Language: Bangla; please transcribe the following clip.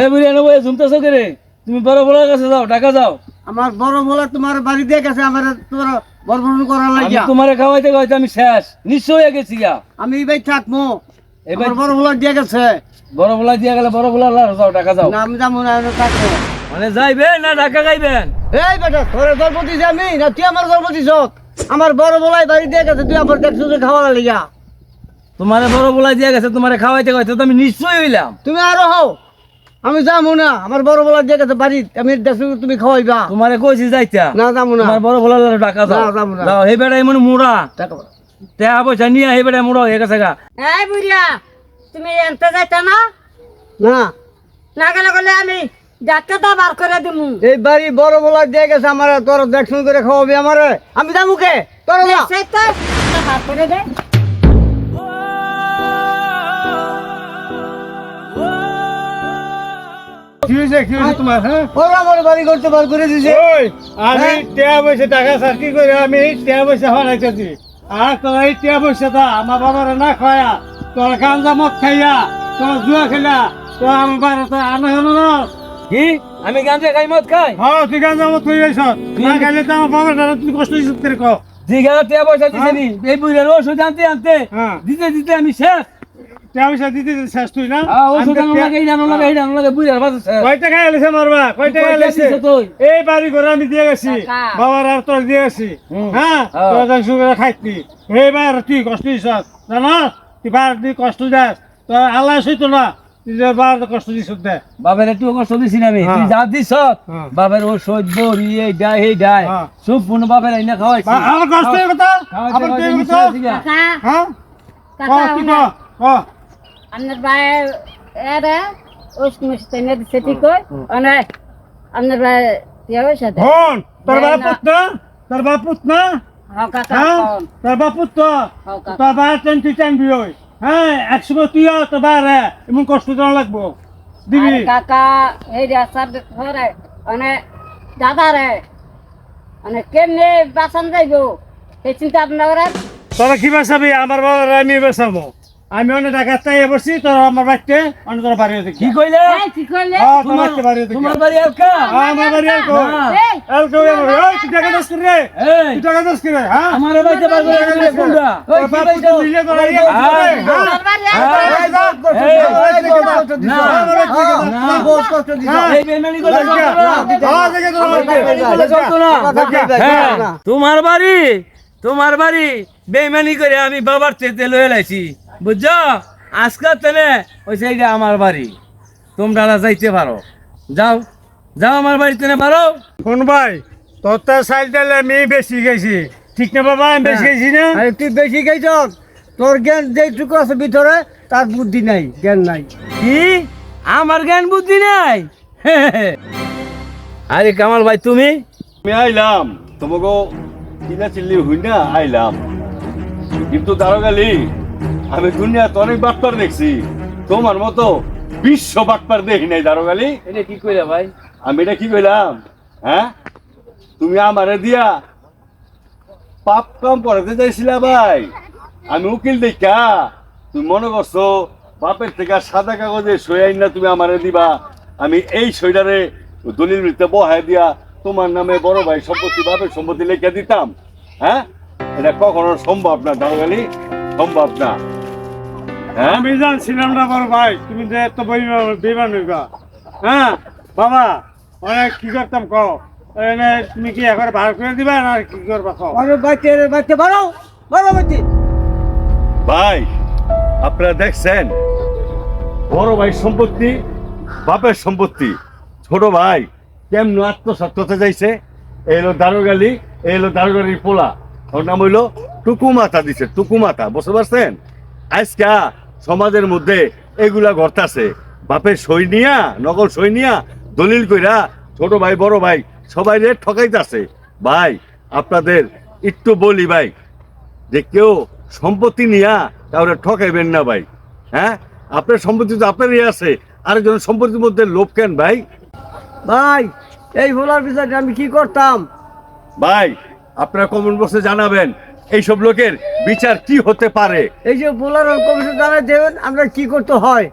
এ বুড়ি এনে বই ঝুমতেছো কে রে তুমি বড় বড় কাছে যাও ঢাকা যাও। আমার বড় বলে তোমার বাড়ি দিয়ে গেছে আমার তোমার বরবরণ করার আমি লাগিয়া। তোমারে খাওয়াইতে খাওয়াইতে আমি শেষ নিশ্চয় হয়ে গেছি গা আমি এই থাকব এবার এবার বড় বলে দিয়ে গেছে। বড় বলা দিয়া গেলে বড় বলা যাও ঢাকা যাও। না আমি যাব না আমি থাকব। মানে না ঢাকা এই বেটা তোর জন্ম দিছি আমি না তুই আমার জন্ম দিছ? আমার বড় বলাই বাড়ি দিয়ে গেছে তুই আমার দেখছ যে খাওয়া লাগিয়া। তোমারে বড় বলা দিয়া গেছে তোমারে খাওয়াইতে খাওয়াইতে তো আমি নিশ্চয় হইলাম। তুমি আরও হও। আমি যাব না। আমার বড় বলা দিয়ে গেছে বাড়ি আমি তুমি খাওয়াইবা। তোমারে কইছি যাইতা। না যাব না। তোমার বড় বলা ঢাকা যাও। না, যাব না। যাও এই বেড়া এমন মুড়া। টাকা টাকা পয়সা নিয়ে এই বেড়া মুড়া হয়ে গেছে গা। এই বুড়িয়া তুমি এনতে যাইতা না? না। না গেলে গেলে আমি ডাক্তারটা বার করে দিমু। এই বাড়ি বড় আমার তোর দেখশন করে খাওয়াবি আমারে। আমি যাব কে? তোর তো। করে দে। হয়েছে কি হয়েছে তোমার হ্যাঁ? ওরা আমার বাড়ি করতে বার করে দিছে। ওই আমি হ্যাঁ? টিয়া পয়সা টাকা কি করে আমি টিয়া পয়সা হরাইতেছি? আর তোর এই টিয়া পয়সাটা আমার বাবার না খায়া তোর গাঞ্জা মদ খাইয়া তোর জুয়া খেলা তোর আমার বাড়ি তো আনা হলো না। কি? আমি গাঞ্জা খাই মদ খাই? হ্যাঁ তুই গাঞ্জা মদ খাই যাইছ না খাইলে তো আমার বাবার দ্বারা তুই কষ্ট দিছিস জিগা নি? এই বুড়ার ওষুধ আনতে আনতে হ্যাঁ। দিতে দিতে আমি শেষ। পয়সা দিতে শেষ তুই না? এই আনো লাগে এই আনো লাগে বুড়ার বাসা শেষ। কয় টাকা এলেছে মারবা কয় টাকা এলেছে? এই বাড়ি ঘরে আমি দিয়ে গেছি। বাবার আর তোর দিয়ে গেছি। হ্যাঁ। তোর যখন সুগার খাইতি। এইবার তুই কষ্ট দিস জানাস তুই বার তুই কষ্ট দাস। তোর আল্লাহ সইত না। তুই যে কষ্ট দিস দে বাবার একটু কষ্ট দিছি না আমি। তুই যা দিছ হ্যাঁ। বাবার ওষুধ বড়ি এই ডাই এই ডাই। হ্যাঁ। সব পূর্ণ বাবার বা- আমার কষ্ট কথা? তুই কথা হ্যাঁ? কি আপনার ভাই এরে ওস মিস্তে নে দিছে ঠিক কই? অনে আপনার ভাই ইয়া হইছে দে হন তোর বাপ না। তোর বাপ পুত হ্যাঁ কাকা হ্যাঁ? তোর বাপ হ্যাঁ, কাকা। তোর বাপ টেন তুই টেন বিয় হ্যাঁ একসময় তুই তোর বারে এমন কষ্ট দেওয়া লাগবো। দিবি? কাকা এই রাস্তার ধরে অনে দাদা রে অনে কেমনে বাসন যাইবো? সেই চিন্তা আপনার তোরা কি বাঁচাবি? আমার বাবার আমি বাঁচাবো। আমি অনেক টাকা চাই বসছি তোর আমার বাড়িতে অনেক তোর বাড়ি দেখি কি কইলে কি হ্যাঁ তোমার বাড়ি দেখি তোমার বাড়ি এলকা আমার বাড়ি আর কো না। এই ওই তুই টাকা দস করে এই তুই টাকা দস করে হ্যাঁ আমার বাড়িতে পারবে না কোনটা ওই তুই ইয়ে হ্যাঁ। করে হ্যাঁ বাড়ি হ্যাঁ। আর এই, না না। বহুত কষ্ট দিছ হ্যাঁ। এই বেমানি করে হ্যাঁ দেখে তোর বাড়িতে বেমানি করে চলতো না। হ্যাঁ, তোমার বাড়ি তোমার বাড়ি বেমানি করে আমি বাবার চেতে লয়ে লাইছি বুঝছ? আজকাল তেনে ওই সেইটা আমার বাড়ি। তোমরা যাইতে পারো। যাও। যাও আমার বাড়ি তেনে পারো? কোন ভাই তোর তো সাইল ডালে আমি বেশি গেছি ঠিক না বাবা? আমি বেশি গেছি না? আরে তুই বেশি খাইছ তোর জ্ঞান যেটুকু আছে ভিতরে তার বুদ্ধি নাই জ্ঞান নাই। কি? আমার জ্ঞান বুদ্ধি নাই? আরে কামাল ভাই তুমি? আমি আইলাম। তোমাকে চিল্লা চিল্লি হই না আইলাম। কিন্তু দারোগালি আমি দুনিয়াতে অনেক বাটপার দেখছি। তোমার মতো বিশ্ব বাটপার দেখি নাই দারোগালি। এটা কি কইলা ভাই? আমি এটা কি কইলাম? হ্যাঁ? তুমি আমারে দিয়া পাপ কাম পড়াতে চাইছিলা ভাই। আমি উকিল দেখা তুমি মনে করছ বাপের থেকে সাদা কাগজে সই আইন না তুমি আমারে দিবা। আমি এই সইটারে দলিল মিলতে বহায় দিয়া তোমার নামে বড় ভাই সম্পত্তি বাপের সম্পত্তি লিখে দিতাম। হ্যাঁ? এটা কখনো সম্ভব না দারোগালি। সম্ভব না। আমি জানছিলাম না বড় ভাই তুমি যে এত বেমান হইবা। হ্যাঁ? বাবা অনেক কি করতাম কও? এনে তুমি কি একবার ভাড়া করে দিবা না আর কি করবা কও? আরে বাচ্চা রে বাচ্চা বাড়ো বাড়ো বাচ্চা ভাই আপনারা দেখছেন? বড় ভাই সম্পত্তি বাপের সম্পত্তি। ছোট ভাই কেমন আত্মসাত করতে যাইছে এই হলো দারোগালি এই হলো দারোগালির পোলা। ওর নাম হইল টুকু মাথা দিছে টুকু মাথা বুঝতে পারছেন? আজকা সমাজের মধ্যে এগুলা ঘটতাছে। বাপের সই নিয়া নকল সই নিয়া দলিল কইরা ছোট ভাই বড় ভাই সবাই রে ঠকাইতাছে। ভাই আপনাদের একটু বলি ভাই যে কেউ সম্পত্তি নিয়া তাহলে ঠকাইবেন না ভাই হ্যাঁ? আপনার সম্পত্তি তো আপনারই আছে আরেকজন সম্পত্তির মধ্যে লোভ কেন ভাই? ভাই এই ভোলার বিষয়টা আমি কি করতাম? ভাই আপনারা কমেন্ট বক্সে জানাবেন এইসব লোকের বিচার কি হতে পারে? এই যে বোলার কমিশন দ্বারা দেবেন, আমরা কি করতে হয়?